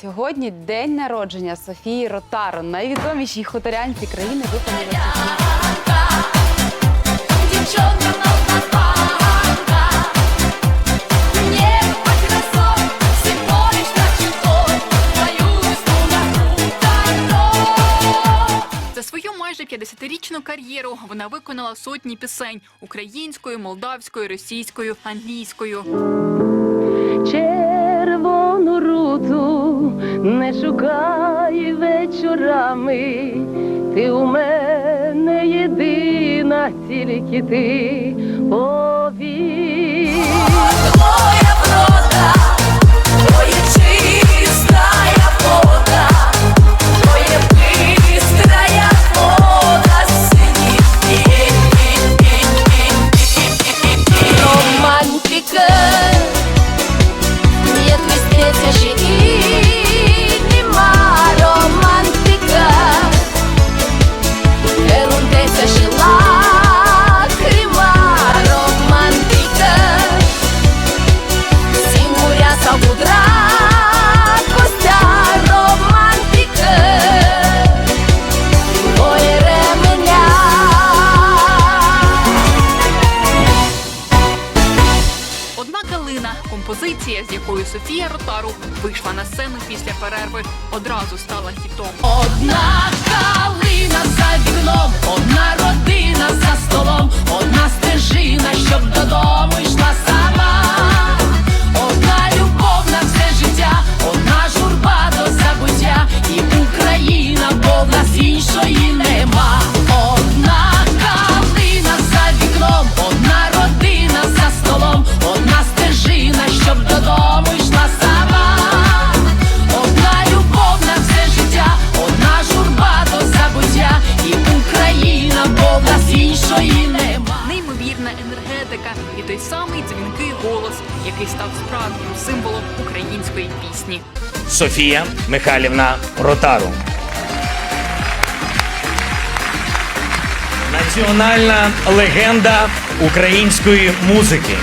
Сьогодні день народження Софії Ротаро, найвідомішій хуторянці країни виповнилося. За свою майже 50-річну кар'єру вона виконала сотні пісень українською, молдавською, російською, англійською. Шукай вечорами. Ти у мене єдина, тільки ти композиція, з якою Софія Ротару вийшла на сцену після перерви, одразу стала хітом. Одна той самий дзвінкий голос, який став справжнім символом української пісні. Софія Михайлівна Ротару. Національна легенда української музики.